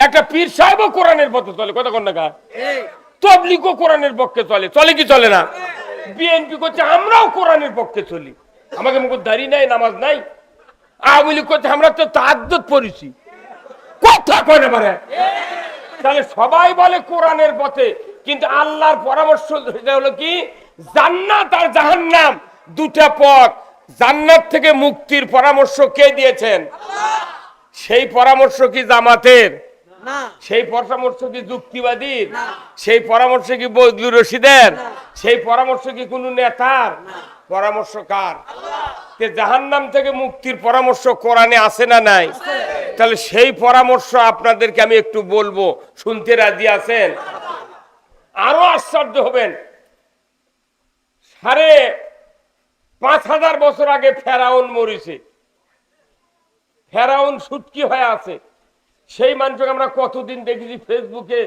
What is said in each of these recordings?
একটা পীর সাহেবও কোরআনের পথে চলে। কথা কন না গা। তবলিগও কোরআনের পক্ষে চলে। চলে কি চলে না? বিএনপি করছে আমরাও কোরআনের পক্ষে চলি। আমাকে মুখ দাড়ি নাই নামাজ নাই। আওয়ামী লীগ করছে আমরা তো তাদ্দত পড়েছি। কথা কয় না পারে তাহলে সবাই বলে কোরআনের পথে কিন্তু আল্লাহর পরামর্শ সেটা হলো কি? জান্নাত আর জাহান্নাম দুটা পথ। জান্নাত থেকে মুক্তির পরামর্শ কে দিয়েছেন? সেই পরামর্শ কি জামাতের? সেই পরামর্শ কি যুক্তিবাদীর সেই পরামর্শ কি বদলুর রশিদের? সেই পরামর্শ কি কোন নেতার? পরামর্শ কার? জাহান্নাম থেকে মুক্তির পরামর্শ কোরআনে আছে না নাই? তাহলে সেই পরামর্শ আপনাদেরকে আমি একটু বলব। শুনতে রাজি আছেন? আরও আশ্চর্য হবেন। সাড়ে পাঁচ হাজার বছর আগে ফেরাউন মরিছে। ফেরাউন সুটকি হয়ে আছে। সেই মানুষকে আমরা কতদিন দেখেছি ফেসবুকে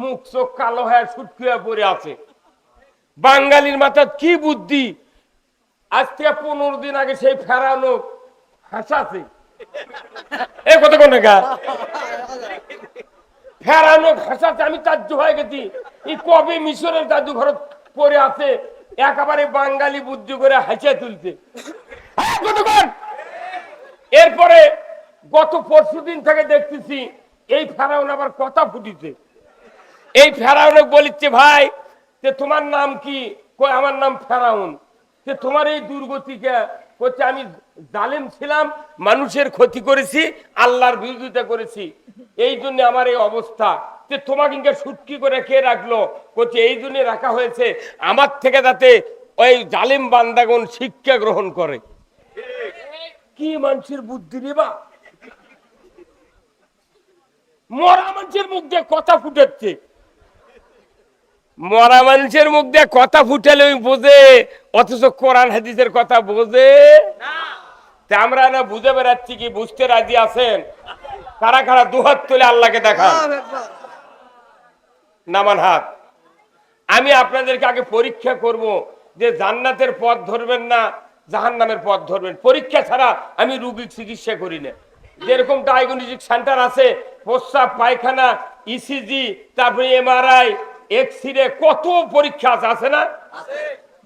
মুখ, চোখ কালো হয়ে সুটকি হয়ে পড়ে আছে। বাঙালির মাথার কি বুদ্ধি? আজ থেকে পনেরো দিন আগে সেই ফেরানো হাসাছে। এ কত কোন ফেরানো হাসাছে, আমি তাজ্য হয়ে গেছি। এই কবে মিশরের জাদুঘর পড়ে আছে, একেবারে বাঙালি বুদ্ধি করে হাসিয়ে তুলছে। এরপরে গত পরশু দিন থেকে দেখতেছি এই ফেরাউন আবার কথা ফুটিছে। এই ফেরাউনক বলিচ্ছে ভাই যে তোমার নাম কি? কই আমার নাম ফেরাউন। যে তোমার এই দুর্গতিকে হচ্ছে আমি জালেম ছিলাম মানুষের ক্ষতি করেছি আল্লাহর বিরোধিতা করেছি। এই জন্য আমার এই অবস্থা। যে তোমাকে সুটকি করে কে রাখল? করছে এই জন্য রাখা হয়েছে আমার থেকে যাতে ওই জালেম বান্দাগণ শিক্ষা গ্রহণ করে। কি মানুষের বুদ্ধি রে বা? মরা মানুষের মুখ দিয়ে কথা ফুটাচ্ছে মরা মানুষের মুখ দিয়ে কথা ফুটালে ওই বোঝে অথচ কোরআন হাদিসের কথা বোঝে। তা আমরা না বুঝে বেড়াচ্ছি কি বুঝতে রাজি আছেন? কারা কারা দুহাত তুলে আল্লাহকে দেখান? আল্লাহু নামান হাত। আমি আপনাদেরকে আগে পরীক্ষা করব যে জান্নাতের পথ ধরবেন না জাহান্নামের পথ ধরবেন। পরীক্ষা ছাড়া আমি রুগীর চিকিৎসা করি না। যেরকম ডায়াগনস্টিক সেন্টার আছে, প্রস্রাব, পায়খানা ইসিজি তারপরে এমআরআই এক্স রে কত পরীক্ষা আছে না?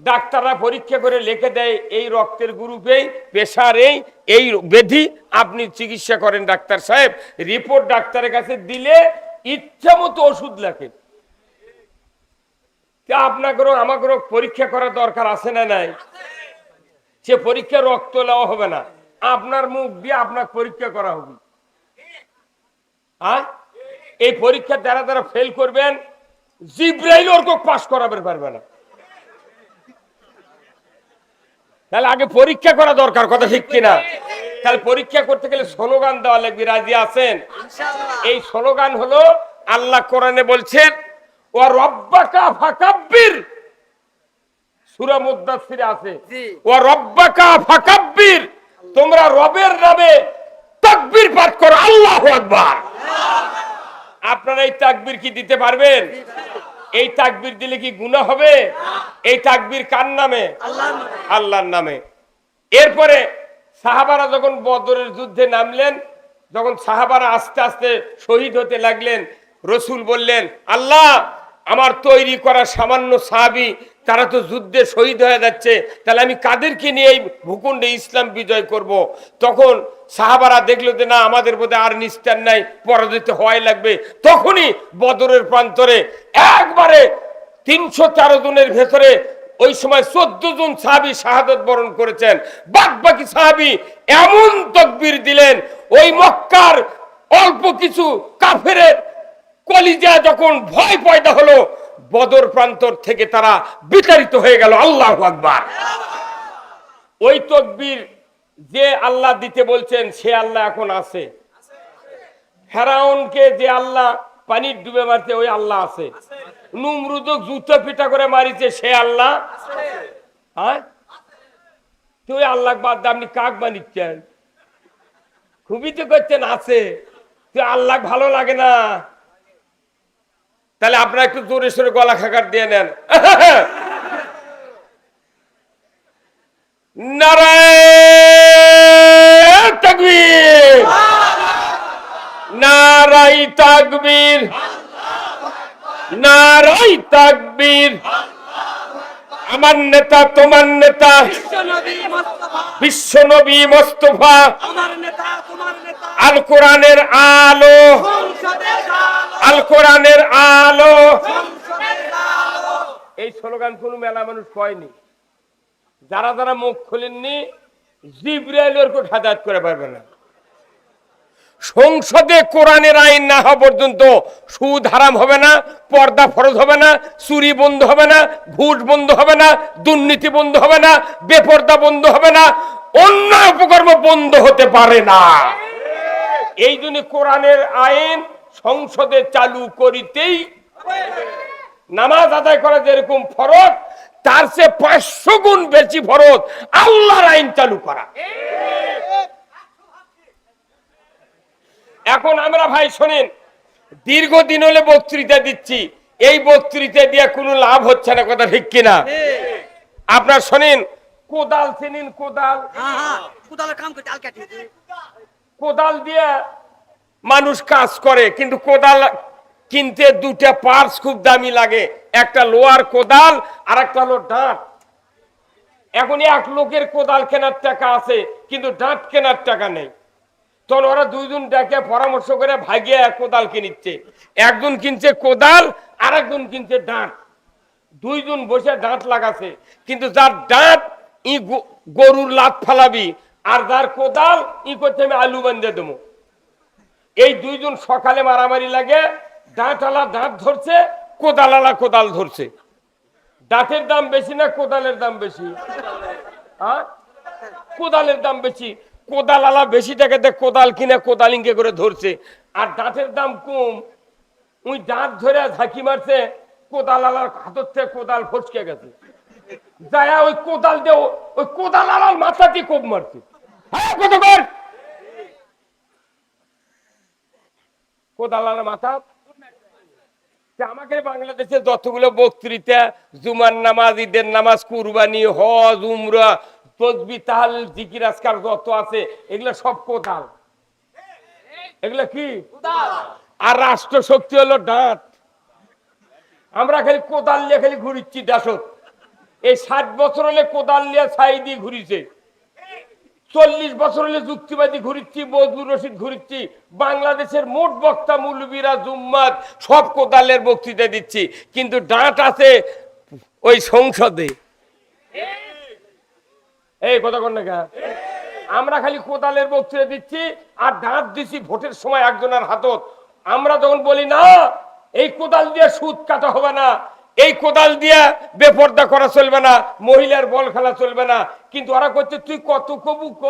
ডাক্তাররা পরীক্ষা করে লিখে দেয়, এই রক্তের গ্রুপেই প্রেশার এই এই ব্যাধি আপনি চিকিৎসা করেন ডাক্তার সাহেব। রিপোর্ট ডাক্তারের কাছে দিলে ইচ্ছা মতো ওষুধ লেখে। তা আপনাকেও আমাকেও পরীক্ষা করার দরকার আছে না নাই? সে পরীক্ষা রক্ত নেওয়া হবে না। আপনার মুখ দিয়ে আপনার পরীক্ষা করা হবে। আর এই পরীক্ষা যারা যারা ফেল করবেন জিব্রাইল ওর পাস করাবে পারবে না। তাহলে আগে পরীক্ষা করা দরকার কথা ঠিক কিনা? তাহলে পরীক্ষা করতে গেলে স্লোগান দেওয়া লাগবে রাজি আছেন? এই স্লোগান হলো আল্লাহ কোরআনে বলছেন ও রব্বাকা ফাকাব্বির। সূরা মুদাসসিরে আছে। জি। ও রব্বাকা ফাকাব্বির। তোমরা রবের নামে তাকবীর পাঠ করো, আল্লাহু আকবার। আপনারা এই তাকবীর কি দিতে পারবেন? এই তাকবীর দিলে কি গুনাহ হবে? এই তাকবীর কার নামে? আল্লাহ আল্লাহর নামে। এরপরে সাহাবারা যখন বদরের যুদ্ধে নামলেন, যখন সাহাবারা আস্তে আস্তে শহীদ হতে লাগলেন, রসুল বললেন, আল্লাহ, আমার তৈরি করা সামান্য সাহাবি তারা তো যুদ্ধে শহীদ হয়ে যাচ্ছে। তাহলে আমি কাদেরকে নিয়ে এই ভূখণ্ডে ইসলাম বিজয় করব। তখন সাহাবারা দেখল যে না, আমাদের বোধহয় আর নিস্তার নাই, পরাজিত হওয়াই লাগবে। তখনই বদরের প্রান্তরে একবারে তিনশো তেরো জনের ভেতরে ওই সময় চোদ্দ জন সাহাবি শাহাদত বরণ করেছেন। বাদ বাকি সাহাবি এমন তকবির দিলেন, ওই মক্কার অল্প কিছু কাফের কলিজা যখন ভয় পয়দা হলো বদর প্রান্তর থেকে তারা বিতাড়িত হয়ে গেল। আল্লাহ আকবার। ওই তকবির যে আল্লাহ দিতে বলছেন, সে আল্লাহ এখন আছে। ফেরাউনকে যে আল্লাহ পানির ডুবে মারতে ওই আল্লাহ আছে। নুমরুদক জুতো পিটা করে মারিছে, সে আল্লাহ হ্যাঁ? তুই আল্লাহ বাদ দিয়ে আপনি কাক বানিচ্ছেন? খুবই তো করছেন, আছে। তুই আল্লাহ ভালো লাগে না। তাহলে আপনারা একটু জোরে সোরে গলা খাকার দিয়ে নেন। নারায়ণ তাকবীর। নারাই তাকবীর। নারাই তাকবীর। আমার নেতা তোমার নেতা। বিশ্ব নবী মোস্তফা। আমার নেতা তোমার নেতা। আল কোরআনের আলো। আলো কোরআনের আলো। এই স্লোগান কোনো মেলা মানুষ কয়নি। যারা যারা মুখ খোলেননি, জিব্রাইল ওর হাদায়ত করে পারবে না। সংসদে কোরআনের আইন না হওয়া পর্যন্ত সুদ হারাম হবে না, পর্দা ফরজ হবে না, চুরি বন্ধ হবে না, ঘুষ বন্ধ হবে না, দুর্নীতি বন্ধ হবে না, বেপর্দা বন্ধ হবে না অন্য উপকর্ম বন্ধ হতে পারে না। এই জন্য কোরআনের আইন সংসদে চালু করিতেই নামাজ আদায় করা যেরকম ফরজ, তার চেয়ে পাঁচশো গুণ বেশি ফরজ আল্লাহর আইন চালু করা। এখন আমরা ভাই শোনেন, দীর্ঘদিন হলে বক্তৃতা দিচ্ছি, এই বক্তৃতা দিয়ে কোনো লাভ হচ্ছে না, কথা ঠিক কিনা? আপনার শোনেন, কোদাল চেনেন কোদাল? হ্যাঁ হ্যাঁ কোদালের কাম কাটি কোদাল দিয়ে মানুষ কাজ করে, কিন্তু কোদাল কিনতে দুটা পার্টস খুব দামি লাগে। একটা লোয়ার কোদাল আর একটা হলো ডাঁট। এখন এক লোকের কোদাল কেনার টাকা আছে, কিন্তু ডাঁট কেনার টাকা নেই। তখন ওরা দুইজন ডেকে পরামর্শ করে ভাগিয়ে কোদাল কিনিচ্ছে। একজন কিনছে কোদাল আর একজন কিনছে ডাঁট। দুইজন বসে দাঁত লাগাছে কিন্তু যার দাঁত ই গরুর লাত ফালাবি আর যার কোদাল, ই করতে আমি আলু বান্ধে দেবো। এই দুইজন সকালে মারামারি লাগে দাঁতওয়ালা দাঁত ধরছে কোদালালা কোদাল ধরছে। দাঁতের দাম বেশি না কোদালের দাম বেশি? কোদালের দাম বেশি। কোদালালা বেশি টাকাতে কোদাল কিনে কোদাল ইঙ্গে করে ধরছে। আর দাঁতের দাম কম। ওই দাঁত ধরে ঝাঁকি মারছে কোদালালার হাতর থেকে কোদাল ফসকে গেছে। যায়া ওই কোদাল দিয়ে ওই কোদালালার মাথা দিয়ে কোপ মারছে। হ্যাঁ কত মাথা? আমাকে বাংলাদেশে যতগুলো বক্তৃতা, জুমার নামাজ, ঈদের নামাজ, কুরবানি, হজ, উমরা, তসবি, তাহাল, জিকির যত আছে, এগুলো সব কোদাল এগুলো কি? আর রাষ্ট্র শক্তি হলো দাঁত আমরা খালি কোদাল নিয়ে খালি ঘুরিচ্ছি দেশত এই ষাট বছর হলে কোদাল নিয়ে ছাই দিয়ে ঘুরিছে। চল্লিশ বছর হলে যুক্তিবাদী ঘুরিচ্ছি বজলুর রশিদ ঘুরিচ্ছি, বাংলাদেশের মোট বক্তা মুলবিরা, জুম্মাত, সব কোদালের বক্তৃতা দিচ্ছি, কিন্তু ডাঁট আছে ওই সংসদে। এই কথা কন না আমরা খালি কোদালের বক্তৃতা দিচ্ছি আর দাঁত দিচ্ছি ভোটের সময় একজনের হাতত। আমরা যখন বলি, না, এই কোদাল দিয়ে সুদ কাটা হবে না এই কোদাল দিয়ে বেপর্দা করা চলবে না মহিলার বল খেলা চলবে না। কিন্তু ওরা করছে তুই কত কবু ক?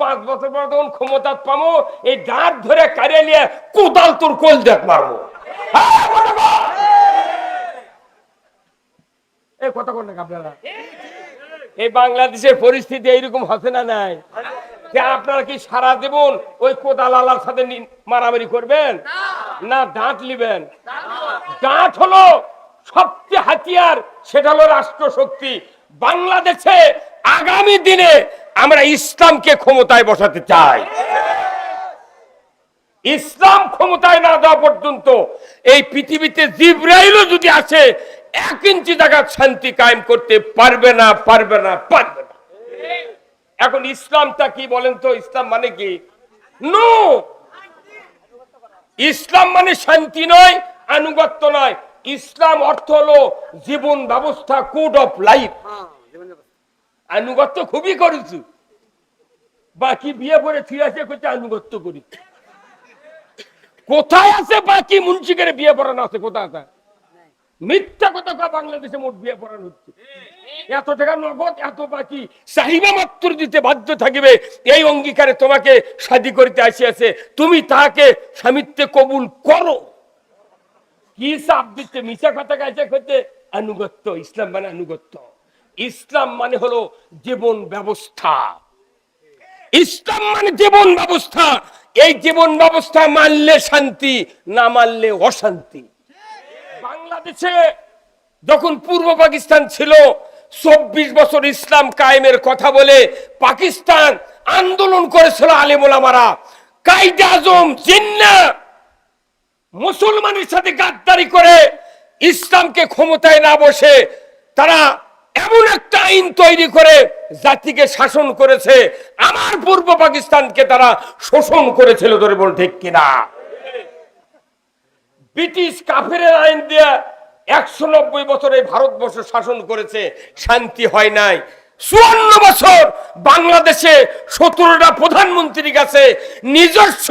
পাঁচ বছর পর তখন ক্ষমতা পামো এই দাঁত ধরে কারিয়ে নিয়ে কোদাল তোর কোল দেখ মারবো। হ্যাঁ, কথা। এই কথা কোন আপনারা। এই বাংলাদেশের পরিস্থিতি এইরকম হচ্ছে না নাই? যে আপনারা কি সারা জীবন ওই কোদাল আলার সাথে মারামারি করবেন? না। দাঁত নিবেন? দাঁত হলো সবচেয়ে হাতিয়ার সেটা হলো রাষ্ট্র শক্তি বাংলাদেশে আগামী দিনে আমরা ইসলামকে ক্ষমতায় বসাতে চাই। ইসলাম ক্ষমতায় না দেওয়া পর্যন্ত এই পৃথিবীতে জিব্রাইলও যদি আসে, এক ইঞ্চি জায়গা শান্তি কায়েম করতে পারবে না পারবে না পারবে না। এখন ইসলামটা কি বলেন তো? ইসলাম মানে কি? নো! ইসলাম মানে শান্তি নয়, আনুগত্য নয়। ইসলাম অর্থ হলো জীবন ব্যবস্থা কোড অফ লাইফ। আনুগত্য খুবই করেছি। বাকি বিয়ে করে ফিরে আসে করতে আনুগত্য করি। কোথায় আছে বাকি মুন্সিকের বিয়ে পড়ানো আছে কোথায় আছে? মিথ্যা কথা বাংলাদেশে মোট বিয়ে পড়ানো হচ্ছে। এত টাকা নগদ এত বাকি চাহিদা মাত্র দিতে বাধ্য থাকিবে এই অঙ্গীকারে তোমাকে শাদি করিতে আসিয়াছে। তুমি তাহাকে স্বামিত্বে কবুল করো। কি চাপ দিচ্ছে মিশা কথা গাইছে করতে আনুগত্য, ইসলাম মানে আনুগত্য। ইসলাম মানে হলো জীবন ব্যবস্থা। ইসলাম মানে জীবন ব্যবস্থা। এই জীবন ব্যবস্থা মানলে শান্তি, না মানলে অশান্তি। বাংলাদেশে যখন পূর্ব পাকিস্তান ছিল, চব্বিশ বছর ইসলাম কায়েমের কথা বলে পাকিস্তান আন্দোলন করেছিল আলেমোলামারা কাইদে আজম জিন্না মুসলমানের সাথে গাদ্দারি করে ইসলামকে ক্ষমতায় না বসে তারা এমন একটা আইন তৈরি করে জাতিকে শাসন করেছে, আমার পূর্ব পাকিস্তানকে তারা শোষণ করেছিল ধরে বল ঠিক কিনা? ব্রিটিশ কাফের আইন দিয়ে একশো নব্বই বছর এই ভারতবর্ষ শাসন করেছে, শান্তি হয় নাই। চুয়ান্ন বছর বাংলাদেশে সতেরোটা প্রধানমন্ত্রীর কাছে নিজস্ব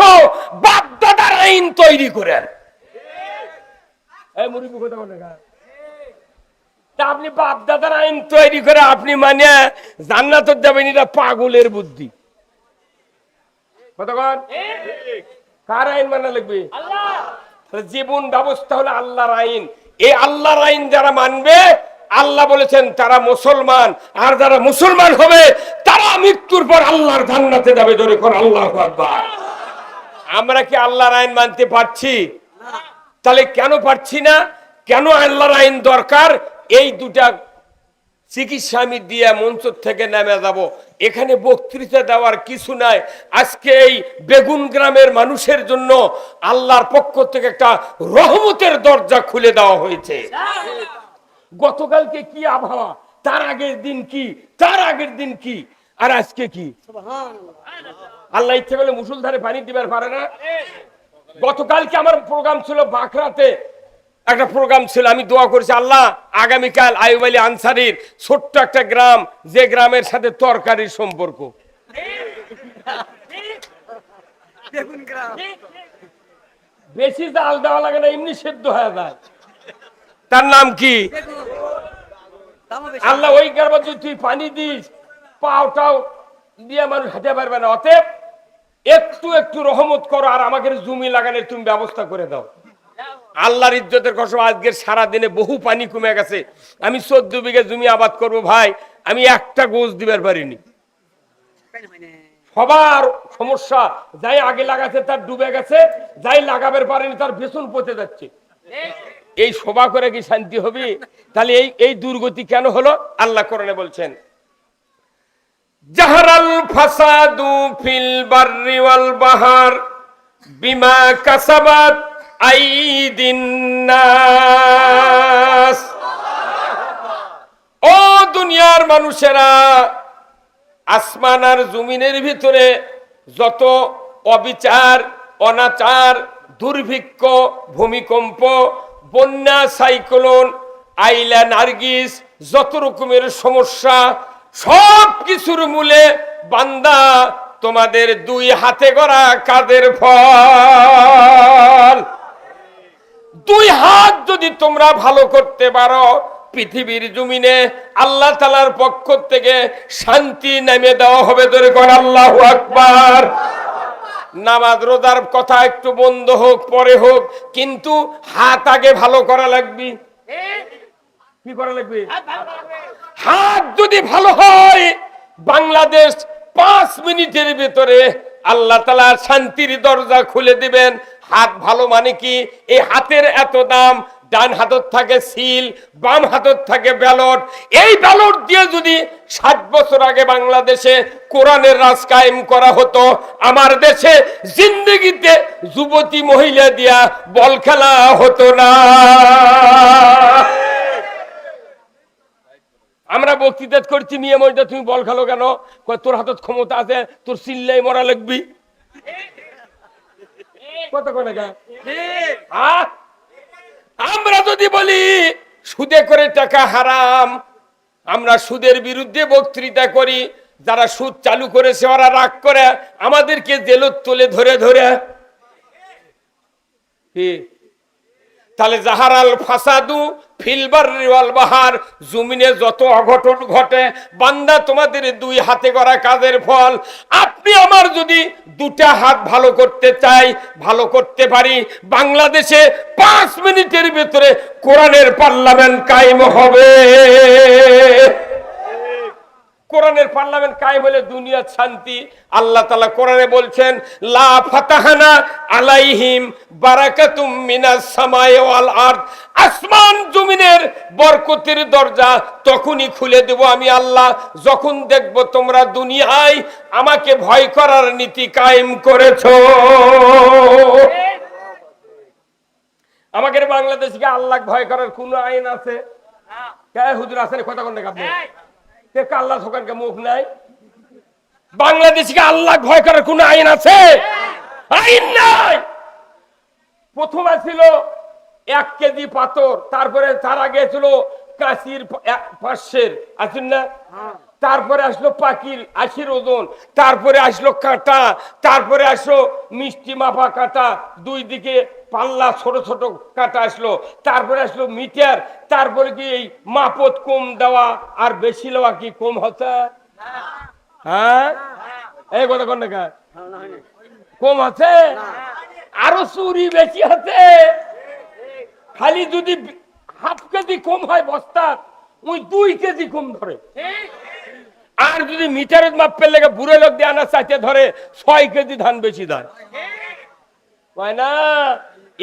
বাপদাদার আইন তৈরি করে এই মুরব্বি কথা বলে না। তা আপনি বাপদাদার আইন তৈরি করে আপনি মানে যাবেন এটা পাগলের বুদ্ধি। কার আইন মানা লাগবে? জীবন ব্যবস্থা হলো আল্লাহর আইন। এই আল্লাহর আইন যারা মানবে আল্লাহ বলেছেন তারা মুসলমান, আর যারা মুসলমান হবে, তারা মৃত্যুর পর আল্লাহর জান্নাতে যাবে। ধরে কোন আল্লাহ আমরা কি আল্লাহর আইন মানতে পারছি? তাহলে কেন পারছি না? কেন আল্লাহর আইন দরকার? এই দুটা চিকিৎসা আমি দিয়ে মঞ্চ থেকে নেমে যাব। এখানে বক্তৃতা দেওয়ার কিছু নাই। আজকে এই বেগুন গ্রামের মানুষের জন্য আল্লাহর পক্ষ থেকে একটা রহমতের দরজা খুলে দেওয়া হয়েছে। গতকালকে কি আবহাওয়া? তার আগের দিন কি? তার আগের দিন কি? আর আজকে কি? আল্লাহ ইচ্ছে করলে মুসুলধারে পানি দিবার পারে না? গতকালকে আমার প্রোগ্রাম ছিল বাঁকড়াতে। একটা প্রোগ্রাম ছিল আমি দোয়া করেছি আল্লাহ আগামীকাল আইব আলী আনসারির ছোট্ট একটা গ্রাম যে গ্রামের সাথে তরকারির সম্পর্ক। বেশি জাল দেওয়া লাগে না এমনি সেদ্ধ হয়ে যায়। তার নাম কি? আল্লাহ ওই গ্রামে যদি তুই পানি দিস পাওটাও দিয়ে মানুষ হাঁটে পারবে না। অতএব একটু একটু রহমত করো আর আমাকে জমি লাগানোর তুমি ব্যবস্থা করে দাও। আল্লাহর ইজ্জতের কসম আজকের সারা দিনে বহু পানি কমে গেছে। আমি চোদ্দ বিঘে জমি আবাদ করব ভাই আমি একটা গোজ দিবার পারিনি? সবার সমস্যা যাই আগে লাগাছে তার ডুবে গেছে যাই লাগাবার পারেনি তার বেতন পচে যাচ্ছে। এই সভা করে কি শান্তি হবে? তাহলে এই এই দুর্গতি কেন হলো? আল্লাহ কোরআনে বলছেন, জাহারাল ফাসাদু ফিল বাররি ওয়াল বাহার বিমা কাসাবাত আইদিন নাস। ও দুনিয়ার মানুষেরা, আসমান আর জমিনের ভিতরে যত অবিচার, অনাচার, দুর্ভিক্ষ, ভূমিকম্প বন্যা, সাইক্লোন আইলা নার্গিস, যত রকমের সমস্যা সব কিছুর মূলে বান্দা তোমাদের দুই হাতে গড়া কাদের ফল? দুই হাত যদি তোমরা ভালো করতে পারো, পৃথিবীর জমিনে আল্লাহ তালার পক্ষ থেকে শান্তি নেমে দেওয়া হবে ধরে আল্লাহ আকবার। নামাজ রোজার কথা একটু বন্ধ হোক, পরে হোক, কিন্তু হাত আগে ভালো করা লাগবে। কি করা লাগবে? হাত যদি ভালো হয়, বাংলাদেশ পাঁচ মিনিটের ভিতরে আল্লাহ তালা শান্তির দরজা খুলে দিবেন। হাত ভালো মানে কি? এই হাতের এত দাম ডান হাতত থাকে সিল বাম হাতত থাকে ব্যালট। এই ব্যালট দিয়ে যদি ষাট বছর আগে বাংলাদেশে কোরআনের রাজ কায়েম করা হতো আমার দেশে জিন্দগিতে যুবতী মহিলা দিয়া বল খেলা হতো না। আমরা বক্তৃতা করছি নিয়ে মজদা তুমি বল খেলো কেন? কয় তোর হাতত ক্ষমতা আছে তোর চিল্লাই মরা লাগবি। কত করে গা ঠিক। আমরা যদি বলি, সুদে করে টাকা হারাম, আমরা সুদের বিরুদ্ধে বক্তৃতা করি, যারা সুদ চালু করেছে ওরা রাগ করে, আমাদেরকে জেলত তুলে ধরে ধরে? তাহলে জাহারাল ফাসাদু ফিলবার রিওয়াল বাহার, জমিনে যত অঘটন ঘটে, বান্দা তোমাদের দুই হাতে করা কাজের ফল। আপনি আমার যদি দুটা হাত ভালো করতে চাই, ভালো করতে পারি, বাংলাদেশে পাঁচ মিনিটের ভেতরে কোরআনের পার্লামেন্ট কায়েম হবে। কোরআনের পার্লামেন্ট কায়েম হলে দুনিয়ার শান্তি। আল্লাহ তালা কোরআনে বলছেন লা ফাতাহানা আলাইহিম বারাকাতুম মিনাস সামায়ে ওয়াল আরদ। আসমান জমিনের বরকতের দরজা তখনই খুলে দেব আমি আল্লাহ। যখন দেখব তোমরা দুনিয়ায় আমাকে ভয় করার নীতি কায়েম করেছ। আমাদের বাংলাদেশকে আল্লাহ ভয় করার কোন আইন আছে? কে হুজুর আছেন কথা কোন আপনি। আল্লাহ সকানকে মুখ নাই? বাংলাদেশকে আল্লাহ ভয় করার কোন আইন আছে? আইন নাই! প্রথমে ছিল এক কেজি পাথর, তারপরে তার আগে কাশির পাঁচশের আছেন না? তারপরে আসলো পাখির আশির ওজন, তারপরে আসলো কাঁটা, তারপরে আসলো মিষ্টি মাপা কাঁটা, দুই দিকে পাল্লা ছোট ছোট কাঁটা আসলো, তারপরে আসলো মিটার, তারপরে কি এই মাপত কম দেওয়া আর বেশি লওয়া কি কম হচ্ছে হ্যাঁ? এই কথা কোন কম আছে আরও চুরি বেশি আছে খালি যদি হাফ কেজি কম হয় বস্তা ওই দুই কেজি কম ধরে। আর যদি মিটারের মাপ পেলে বুড়ো লোক দিয়ে আনা চাইতে ধরে ছয় কেজি ধান বেশি ধান হয় না?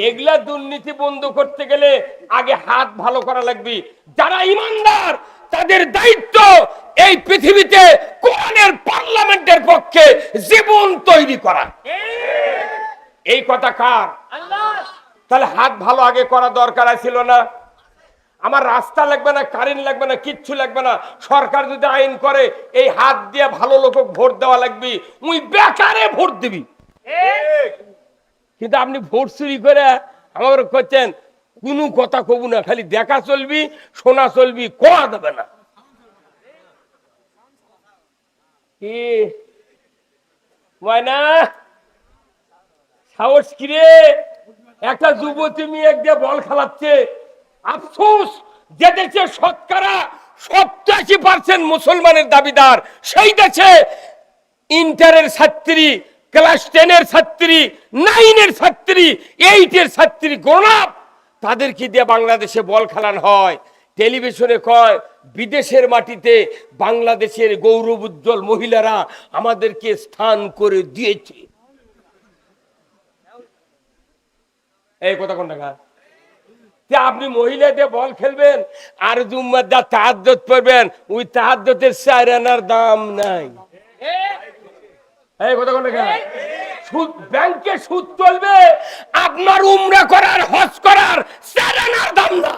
এগুলা দুর্নীতি বন্ধ করতে গেলে আগে হাত ভালো করা লাগবে। যারা ইমানদার তাদের দায়িত্ব এই পৃথিবীতে কোরআনের পার্লামেন্টের পক্ষে জীবন তৈরি করা। এই কথা কার? তাহলে হাত ভালো আগে করা দরকার ছিল না। আমার রাস্তা লাগবে না কারেন্ট লাগবে না কিচ্ছু লাগবে না। সরকার যদি আইন করে এই হাত দিয়ে ভালো লোক ভোট দেওয়া লাগবে উই বেকারে ভোট দিবি। কিন্তু আপনি ভোট চুরি করে আমার করছেন কোনো কথা কবু না খালি দেখা চলবি শোনা চলবি কোয়া দেবে না। কি? ময়না? সাহস কিরে একটা যুবতী মেয়ে দিয়ে বল খেলাচ্ছে। আফসোস যে দেশে শতকরা সপ্তাশি পার্সেন্ট মুসলমানের দাবিদার, সেই দেশে ইন্টারের ছাত্রী, ক্লাস টেনের ছাত্রী, নাইনের ছাত্রী, এইটের ছাত্রী গোলাপ তাদেরকে দিয়ে বাংলাদেশে বল খেলান হয়? টেলিভিশনে কয়, বিদেশের মাটিতে বাংলাদেশের গৌরব উজ্জ্বল মহিলারা আমাদেরকে স্থান করে দিয়েছে। এই কথা কোন টাকা যে আপনি মহিলাদের বল খেলবেন আর জুম্মার দা পড়বেন, ওই তাহাজ্জতের চার আনার দাম নাই। সুদ আপনার উমরা করার করার দাম না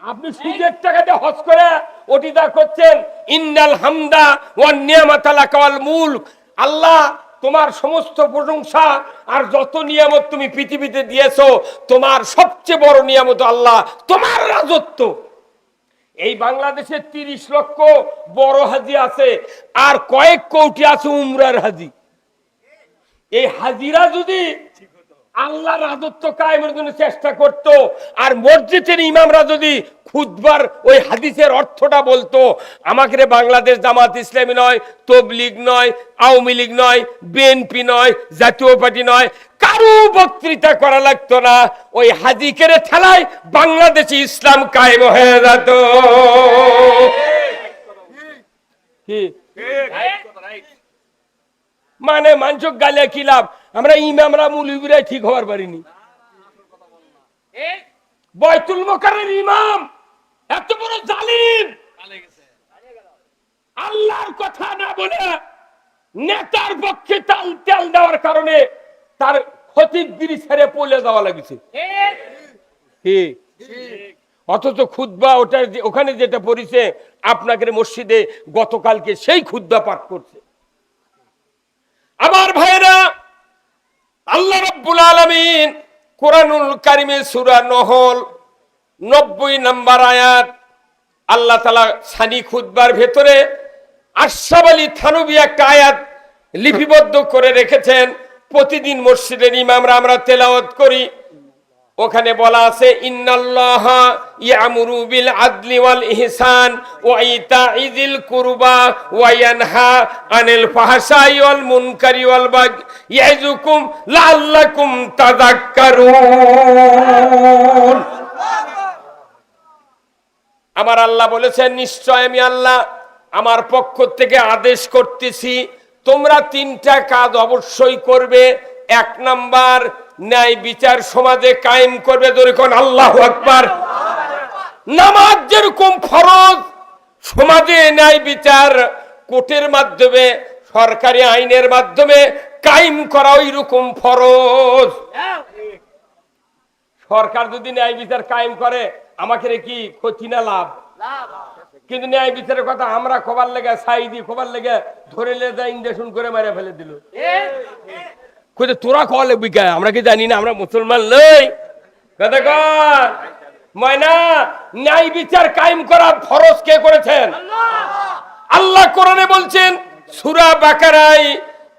আপনি সুদের ওটি দা করছেন। হামদা আল্লাহ তোমার সমস্ত প্রশংসা আর যত নিয়ামত তুমি পৃথিবীতে দিয়েছ, তোমার সবচেয়ে বড় নিয়ামত আল্লাহ, তোমার রাজত্ব। এই বাংলাদেশের তিরিশ লক্ষ বড় হাজি আছে আর কয়েক কোটি আছে উমরার হাজি। এই হাজিরা যদি আল্লাহ রাজত্ব কায়েমের জন্য চেষ্টা করত। আর মসজিদের ইমামরা যদি খুদবার ওই হাদিসের অর্থটা বলতো আমাকে বাংলাদেশ জামাত ইসলামী নয় তবলিগ নয় আওয়ামী লীগ নয় বিএনপি নয় জাতীয় পার্টি নয় কারও বক্তৃতা করা লাগতো না। ওই হাজিকের ঠেলায় বাংলাদেশে ইসলাম কায়েম হয়ে যেত। মানে মানসক গালে কি লাভ? আমরা ইমামরা মুলিবিরাই ঠিক হওয়ার পারিনি। বয়তুল মোকারের ইমাম, এত বড় জালিম। আল্লাহর কথা না বলে নেতার পক্ষে তাল তেল দেওয়ার কারণে তার ছেড়ে পলে দেওয়া লাগছে। অথচ খুদ্া ওটা ওখানে যেটা পড়িছে আপনাকে মসজিদে গতকালকে সেই খুদ্া পাঠ করছে। আমার ভাইরা কোরআনুল কারিমে সুরা নহল, নব্বই নাম্বার আয়াত, আল্লাহ তালা সানি খুদ্বার ভেতরে আশাব আলী থানবি একটা আয়াত লিপিবদ্ধ করে রেখেছেন। প্রতিদিন মসজিদের ইমামরা আমরা তেলাওয়াত করি। ওখানে বলা আছে, ইন্নাল্লাহ ইয়ামুরু বিল আদলি ওয়াল ইহসান ওয়া ইতাই যিল কুরবা ওয়া ইয়ানহা আনিল ফাহশাই ওয়াল মুনকারি ওয়াল বাগি ইয়াইজুকুম লাআল্লাকুম তাযাক্কারুন। আমার আল্লাহ বলেছেন, নিশ্চয় আমি আল্লাহ আমার পক্ষ থেকে আদেশ করতেছি, তোমরা তিনটা কাজ অবশ্যই করবে। এক নাম্বার ন্যায় বিচার সমাজে কায়েম করবে যেরকম আল্লাহ আকবার। নামাজ যেরকম ফরজ, সমাজে ন্যায় বিচার কোর্টের মাধ্যমে, সরকারি আইনের মাধ্যমে কায়েম করা ওই রকম ফরজ। সরকার যদি ন্যায় বিচার কায়েম করে, আমাকে কি ক্ষতি না লাভ? কিন্তু ন্যায় বিচারের কথা আমরা খবর লেগে, সাইদি খবর লেগে ধরে লে যা ইন্ডেশন করে মেরে ফেলে দিল। কোথায় তোরা কল বিকা আমরা কি জানি না আমরা মুসলমান লই কথা কর ময়না ন্যায় বিচার কায়েম করা ফরজ কে করেছেন? আল্লাহ! কোরআনে বলছেন সূরা বাকারায়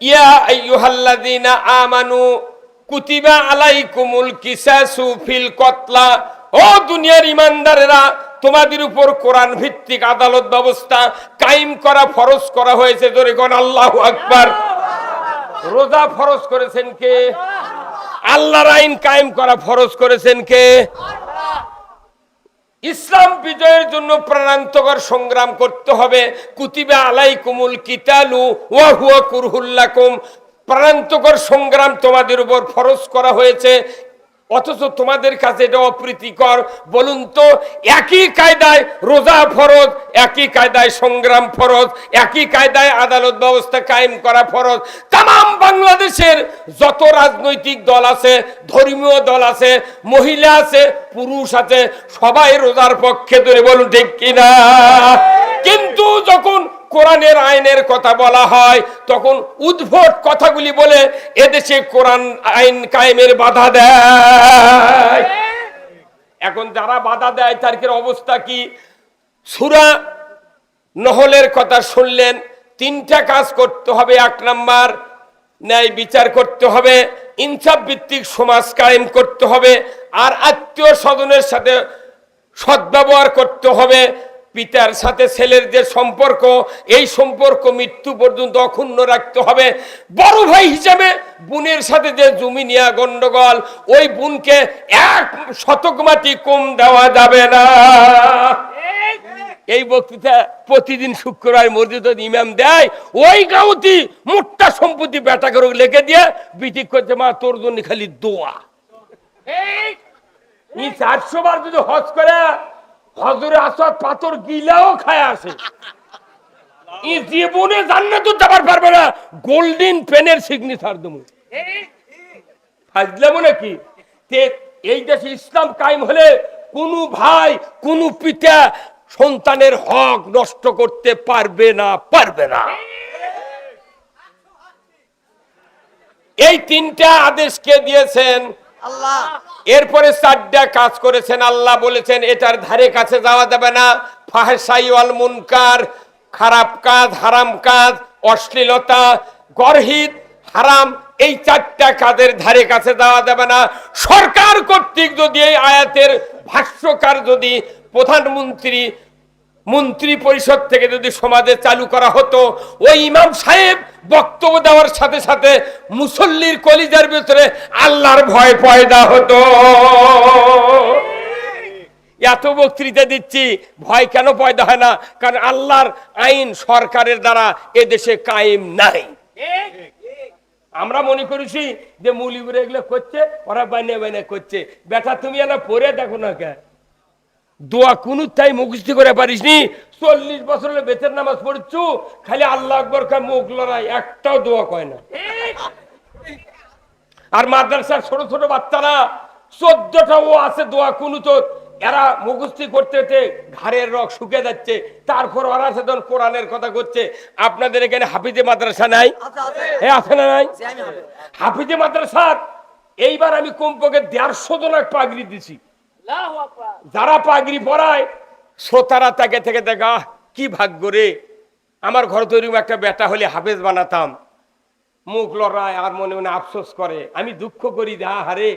ইয়া আইয়ুহাল্লাযীনা আমানু কুতিবা আলাইকুমুল কিসাসু ফিল কতলা। ও দুনিয়ার ইমানদারেরা তোমাদের উপর কোরআন ভিত্তিক আদালত ব্যবস্থা কায়েম করা ফরজ করা হয়েছে। জোরে কোন আল্লাহু আকবার। রোজা ফরজ করেছেন কে? আল্লাহর আইন কায়েম করা ফরজ করেছেন কে? ইসলাম বিজয়ের জন্য প্রাণান্তকর সংগ্রাম করতে হবে। কুতিবা আলাই কুমুল কিতালু ওয়া হুয়া কুরহুল্লাকুম প্রাণান্তকর সংগ্রাম তোমাদের উপর ফরজ করা হয়েছে। অথচ তোমাদের কাছে এটা অপ্রীতিকর। বলুন তো, একই কায়দায় রোজা ফরজ, একই কায়দায় সংগ্রাম ফরজ, একই কায়দায় আদালত ব্যবস্থা কায়েম করা ফরজ। তাম বাংলাদেশের যত রাজনৈতিক দল আছে, ধর্মীয় দল আছে, মহিলা আছে, পুরুষ আছে, সবাই রোজার পক্ষে ধরে বলুন ঠিক কিনা? কিন্তু যখন কোরআনের আইনের কথা বলা হয়, তখন উদ্ভট কথাগুলি বলে, এদেশে কোরআন আইন কায়েমের বাধা দেয়। এখন যারা বাধা দেয়, তার অবস্থা কি? সুরা নহলের কথা শুনলেন, তিনটা কাজ করতে হবে, এক নাম্বার, ন্যায় বিচার করতে হবে, ইনসাফ ভিত্তিক সমাজ কায়েম করতে হবে, আর আত্মীয় স্বজনের সাথে সদ্ব্যবহার করতে হবে পিতার সাথে ছেলের যে সম্পর্ক, এই সম্পর্ক মৃত্যু পর্যন্ত অক্ষুণ্ণ রাখতে হবে। বড় ভাই হিসাবে বোনের সাথে যে জমি নেওয়া গন্ডগোল, ওই বোনকে এক শতক মাটি কম দেওয়া যাবে না। এই বক্তৃতা প্রতিদিন শুক্রবার মসজিদ ইমাম দেয়, ওই গাঁওতি মোটটা সম্পত্তি বেটা করে লেখে দিয়ে বিটি করছে, মা, তোর জন্য খালি দোয়া। চারশো বার যদি হজ করে হজরে আসাদ পাথর গিলাও খায় আসে। ই জীবনে জান্নাত যাবার পারবে না, গোল্ডেন পেনের সিগনেচার দেবো। ফাজলামো নাকি? তে এই দেশে ইসলাম কায়েম হলে কোন ভাই, কোন পিতা সন্তানের হক নষ্ট করতে পারবে না পারবে না। এই তিনটা আদেশ কে দিয়েছেন এরপরে চারটা কাজ করেছেন, আল্লাহ বলেছেন, এটার ধারে কাছে যাওয়া যাবে না। ফাহসাই ওয়াল মুনকার, খারাপ কাজ, হারাম কাজ, অশ্লীলতা, গর্হিত, হারাম, এই চারটা কাজের ধারে কাছে যাওয়া যাবে না। সরকার কর্তৃক যদি এই আয়াতের ভাষ্যকার যদি প্রধানমন্ত্রী মন্ত্রী পরিষদ থেকে যদি সমাজে চালু করা হতো, ওই ইমাম সাহেব বক্তব্য দেওয়ার সাথে সাথে মুসল্লির কলিজার ভিতরে আল্লাহর ভয় পয়দা হতো। এত বক্তৃতা দিচ্ছি, ভয় কেন পয়দা হয় না? কারণ আল্লাহর আইন সরকারের দ্বারা এদেশে কায়েম নাই। আমরা মনে করেছি যে মুলিগুলো এগুলো করছে, ওরা বাইনে বাইনে করছে। বেটা, তুমি এলা পরে দেখো না কে? দোয়া কোন তাই মুখস্থি করে পারিস নি চল্লিশ বছর হলে বেতের নামাজ পড়ছু খালি আল্লাহ আকবর খায় মুখ লড়াই একটাও দোয়া কয় না। আর মাদ্রাসার ছোট ছোট বাচ্চারা চোদ্দটা ও আছে দোয়া কোন তো এরা মুখস্থি করতে করতে ঘাড়ের রক শুকে যাচ্ছে তারপর ওরা তখন কোরআনের কথা করছে আপনাদের এখানে হাফিজে মাদ্রাসা নাই? হ্যাঁ আছে। না নাই? হাফিজে। মাদ্রাসার এইবার আমি কমপক্ষে দেড়শো জনের পাগড়ি দিছি। যারা পাগড়ি পরায়, শ্রোতারা তাকে থেকে দেখা কি ভাগ্য রে। আমার ঘর তৈরি একটা বেটা হলে হাফেজ বানাতাম। মুখ লড়ায়, আর মনে মনে আফসোস করে। আমি দুঃখ করি, যা হারে